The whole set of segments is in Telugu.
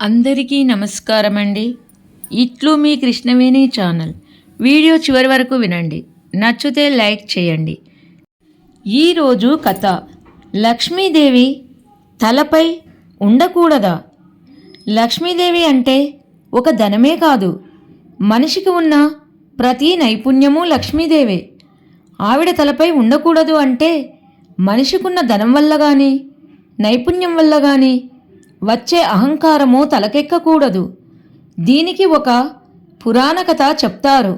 అందరికీ నమస్కారం అండి ఇట్లు మీ కృష్ణవేణి ఛానల్. వీడియో చివరి వరకు వినండి. నచ్చితే లైక్ చేయండి. ఈరోజు కథ. లక్ష్మీదేవి తలపై ఉండకూడదా? లక్ష్మీదేవి అంటే ఒక ధనమే కాదు. మనిషికి ఉన్న ప్రతి నైపుణ్యము లక్ష్మీదేవే. ఆవిడ తలపై ఉండకూడదు అంటే మనిషికున్న ధనం వల్ల కానీ నైపుణ్యం వల్ల కానీ వచ్చే అహంకారము తలకెక్కకూడదు. దీనికి ఒక పురాణ కథ చెప్తారు.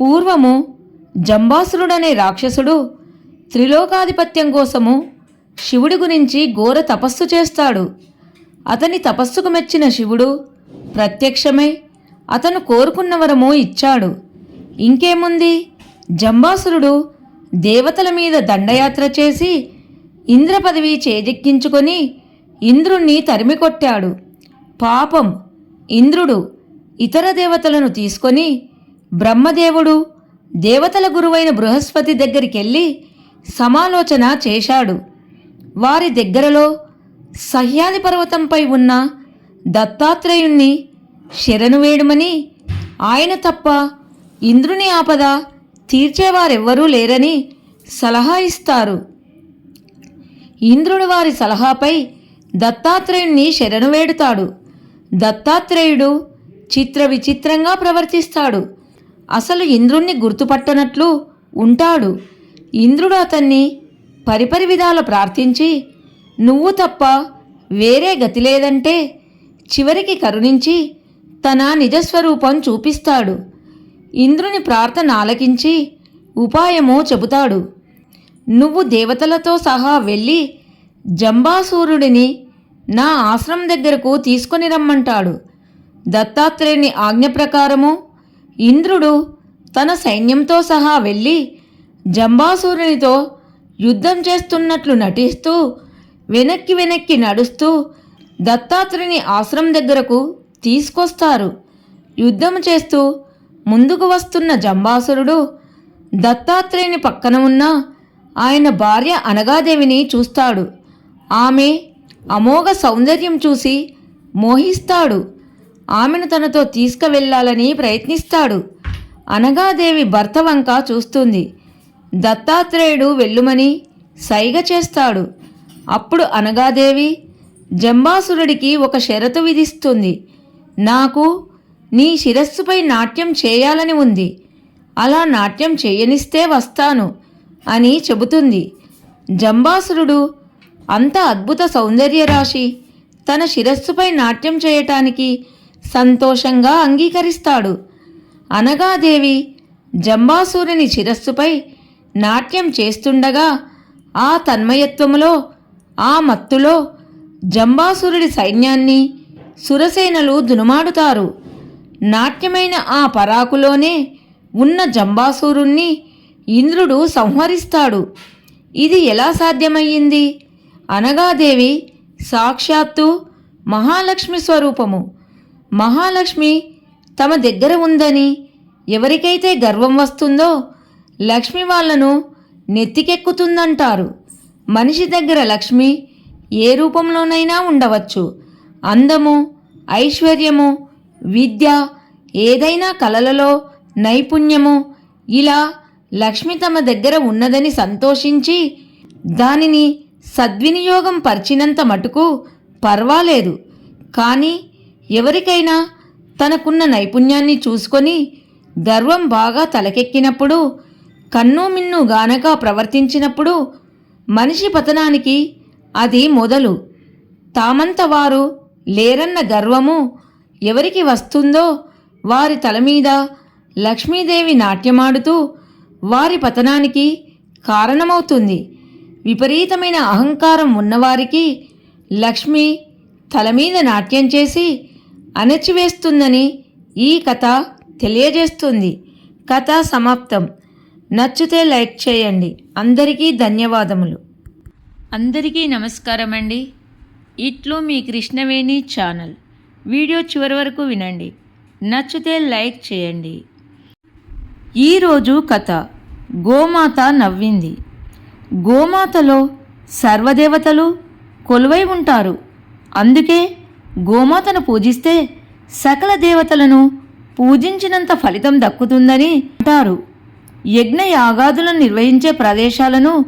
పూర్వము జంబాసురుడనే రాక్షసుడు త్రిలోకాధిపత్యం కోసము శివుడి గురించి ఘోర తపస్సు చేస్తాడు. అతని తపస్సుకు మెచ్చిన శివుడు ప్రత్యక్షమై అతను కోరుకున్న వరము ఇచ్చాడు. ఇంకేముంది? జంబాసురుడు దేవతల మీద దండయాత్ర చేసి ఇంద్ర పదవి చేజెక్కించుకొని ఇంద్రుణ్ణి తరిమికొట్టాడు పాపం ఇంద్రుడు ఇతర దేవతలను తీసుకొని బ్రహ్మదేవుడు దేవతల గురువైన బృహస్పతి దగ్గరికెళ్ళి సమాలోచన చేశాడు. వారి దగ్గరలో సహ్యాది పర్వతంపై ఉన్న దత్తాత్రేయుణ్ణి శరణు వేయడమని ఆయన తప్ప ఇంద్రుని ఆపద తీర్చేవారెవ్వరూ లేరని సలహా ఇస్తారు. ఇంద్రుడు వారి సలహాపై దత్తాత్రేయుణ్ణి శరణు వేడుతాడు. దత్తాత్రేయుడు చిత్ర విచిత్రంగా ప్రవర్తిస్తాడు. అసలు ఇంద్రుణ్ణి గుర్తుపట్టనట్లు ఉంటాడు. ఇంద్రుడు అతన్ని పరిపరి విధాల ప్రార్థించి నువ్వు తప్ప వేరే గతి లేదంటే చివరికి కరుణించి తన నిజస్వరూపం చూపిస్తాడు. ఇంద్రుని ప్రార్థన ఆలకించి ఉపాయమో చెబుతాడు. నువ్వు దేవతలతో సహా వెళ్ళి జంబాసూరుడిని నా ఆశ్రమం దగ్గరకు తీసుకొని రమ్మంటాడు. దత్తాత్రేయుని ఆజ్ఞ ప్రకారము ఇంద్రుడు తన సైన్యంతో సహా వెళ్ళి జంబాసూరునితో యుద్ధం చేస్తున్నట్లు నటిస్తూ వెనక్కి వెనక్కి నడుస్తూ దత్తాత్రేయుని ఆశ్రమం దగ్గరకు తీసుకొస్తారు. యుద్ధం చేస్తూ ముందుకు వస్తున్న జంబాసురుడు దత్తాత్రేయుని పక్కన ఉన్న ఆయన భార్య అనగాదేవిని చూస్తాడు. ఆమె అమోఘ సౌందర్యం చూసి మోహిస్తాడు. ఆమెను తనతో తీసుకువెళ్ళాలని ప్రయత్నిస్తాడు. అనగాదేవి భర్త వంక చూస్తుంది. దత్తాత్రేయుడు వెళ్ళుమని సైగ చేస్తాడు. అప్పుడు అనగాదేవి జంబాసురుడికి ఒక షరతు విధిస్తుంది. నాకు నీ శిరస్సుపై నాట్యం చేయాలని ఉంది. అలా నాట్యం చేయనిస్తే వస్తాను అని చెబుతుంది. జంబాసురుడు అంత అద్భుత సౌందర్య రాశి. తన శిరస్సుపై నాట్యం చేయటానికి సంతోషంగా అంగీకరిస్తాడు. అనగాదేవి జంబాసూరుని శిరస్సుపై నాట్యం చేస్తుండగా ఆ తన్మయత్వములో ఆ మత్తులో జంబాసురుడి సైన్యాన్ని సురసేనలు దునుమాడుతారు. నాట్యమైన ఆ పరాకులోనే ఉన్న జంబాసూరుణ్ణి ఇంద్రుడు సంహరిస్తాడు. ఇది ఎలా సాధ్యమయ్యింది? అనగాదేవి సాక్షాత్తు మహాలక్ష్మి స్వరూపము. మహాలక్ష్మి తమ దగ్గర ఉందని ఎవరికైతే గర్వం వస్తుందో లక్ష్మి వాళ్ళను నెత్తికెక్కుతుందంటారు. మనిషి దగ్గర లక్ష్మి ఏ రూపంలోనైనా ఉండవచ్చు. అందము ఐశ్వర్యము విద్య ఏదైనా కళలలో నైపుణ్యము ఇలా లక్ష్మి తమ దగ్గర ఉన్నదని సంతోషించి దానిని సద్వినియోగం పరిచినంత మటుకు పర్వాలేదు. కానీ ఎవరికైనా తనకున్న నైపుణ్యాన్ని చూసుకొని గర్వం బాగా తలకెక్కినప్పుడు కన్ను మిన్ను గానక ప్రవర్తించినప్పుడు మనిషి పతనానికి అది మొదలు. తామంత వారు లేరన్న గర్వము ఎవరికి వస్తుందో వారి తల మీద లక్ష్మీదేవి నాట్యమాడుతూ వారి పతనానికి కారణమవుతుంది. విపరీతమైన అహంకారం ఉన్నవారికి లక్ష్మి తల మీద నాట్యం చేసి అణచివేస్తుందని ఈ కథ తెలియజేస్తుంది. కథ సమాప్తం. నచ్చితే లైక్ చేయండి. అందరికీ ధన్యవాదములు. అందరికీ నమస్కారం అండి. ఇట్లు మీ కృష్ణవేణి ఛానల్. వీడియో చివరి వరకు వినండి. నచ్చితే లైక్ చేయండి. ఈరోజు కథ. గోమాత నవ్వింది. గోమాతలో సర్వదేవతలు కొలువై ఉంటారు. అందుకే గోమాతను పూజిస్తే సకల దేవతలను పూజించినంత ఫలితం దక్కుతుందని అంటారు. యజ్ఞ యాగాదులను నిర్వహించే ప్రదేశాలను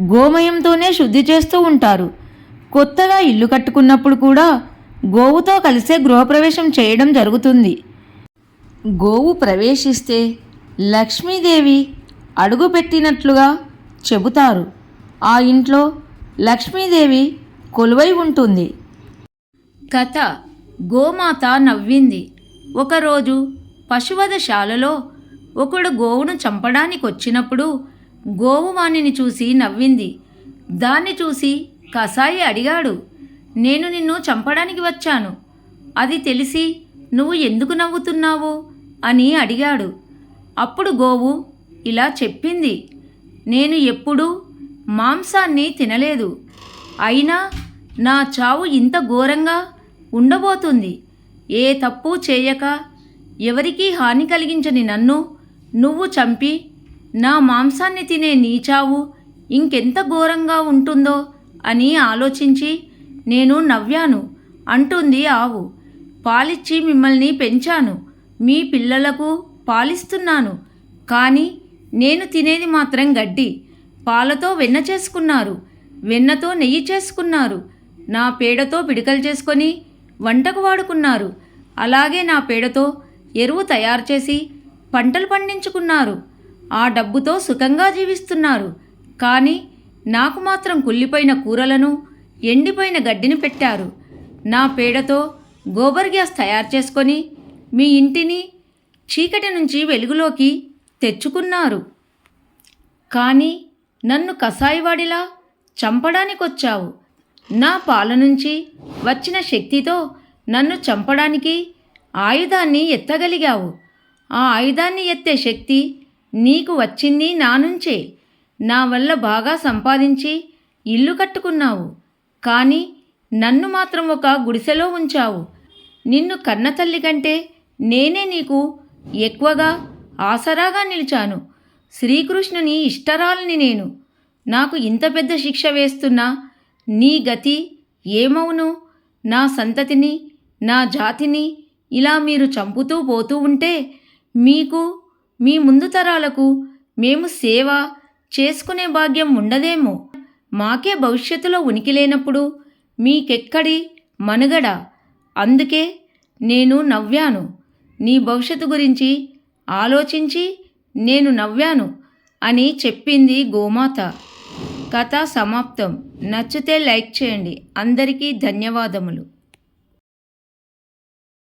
గోమయంతోనే శుద్ధి చేస్తూ ఉంటారు. కొత్తగా ఇల్లు కట్టుకున్నప్పుడు కూడా గోవుతో కలిసే గృహప్రవేశం చేయడం జరుగుతుంది. గోవు ప్రవేశిస్తే లక్ష్మీదేవి అడుగుపెట్టినట్లుగా చెబుతారు. ఆ ఇంట్లో లక్ష్మీదేవి కొలువై ఉంటుంది. కథ గోమాత నవ్వింది. ఒకరోజు పశువధశాలలో ఒకడు గోవును చంపడానికి వచ్చినప్పుడు గోవు వాణిని చూసి నవ్వింది. దాన్ని చూసి కసాయి అడిగాడు నేను నిన్ను చంపడానికి వచ్చాను. అది తెలిసి నువ్వు ఎందుకు నవ్వుతున్నావు? అని అడిగాడు. అప్పుడు గోవు ఇలా చెప్పింది నేను ఎప్పుడూ మాంసాన్ని తినలేదు. అయినా నా చావు ఇంత ఘోరంగా ఉండబోతుంది. ఏ తప్పు చేయక ఎవరికీ హాని కలిగించని నన్ను నువ్వు చంపి నా మాంసాన్ని తినే నీ చావు ఇంకెంత ఘోరంగా ఉంటుందో అని ఆలోచించి నేను నవ్వాను. అంటుంది ఆవు. పాలిచ్చి మిమ్మల్ని పెంచాను. మీ పిల్లలకు పాలిస్తున్నాను. కానీ నేను తినేది మాత్రం గడ్డి. పాలతో వెన్న చేసుకున్నారు. వెన్నతో నెయ్యి చేసుకున్నారు. నా పేడతో పిడికలు చేసుకొని వంటకు వాడుకున్నారు. అలాగే నా పేడతో ఎరువు తయారు చేసి పంటలు పండించుకున్నారు. ఆ డబ్బుతో సుఖంగా జీవిస్తున్నారు. కానీ నాకు మాత్రం కుళ్ళిపోయిన కూరలను ఎండిపోయిన గడ్డిని పెట్టారు. నా పేడతో గోబర్ గ్యాస్ తయారు చేసుకొని మీ ఇంటిని చీకటి నుంచి వెలుగులోకి తెచ్చుకున్నారు. కానీ నన్ను కసాయివాడిలా చంపడానికొచ్చావు. నా పాల నుంచి వచ్చిన శక్తితో నన్ను చంపడానికి ఆయుధాన్ని ఎత్తగలిగావు. ఆ ఆయుధాన్ని ఎత్తే శక్తి నీకు వచ్చింది నా నుంచే. నా వల్ల బాగా సంపాదించి ఇల్లు కట్టుకున్నావు. కానీ నన్ను మాత్రం ఒక గుడిసెలో ఉంచావు. నిన్ను కన్న తల్లి కంటే నేనే నీకు ఎక్కువగా ఆసరాగా నిలిచాను. శ్రీకృష్ణుని ఇష్టరాలని నేను. నాకు ఇంత పెద్ద శిక్ష వేస్తున్నా నీ గతి ఏమవును నా సంతతిని నా జాతిని ఇలా మీరు చంపుతూ పోతూ ఉంటే మీకు మీ ముందు తరాలకు మేము సేవ చేసుకునే భాగ్యం ఉండదేమో. మాకే భవిష్యత్తులో ఉనికి లేనప్పుడు మీకెక్కడి మనుగడ? అందుకే నేను నవ్వాను. నీ భవిష్యత్తు గురించి ఆలోచించి నేను నవ్వాను అని చెప్పింది గోమాత. కథ సమాప్తం. నచ్చితే లైక్ చేయండి. అందరికీ ధన్యవాదములు.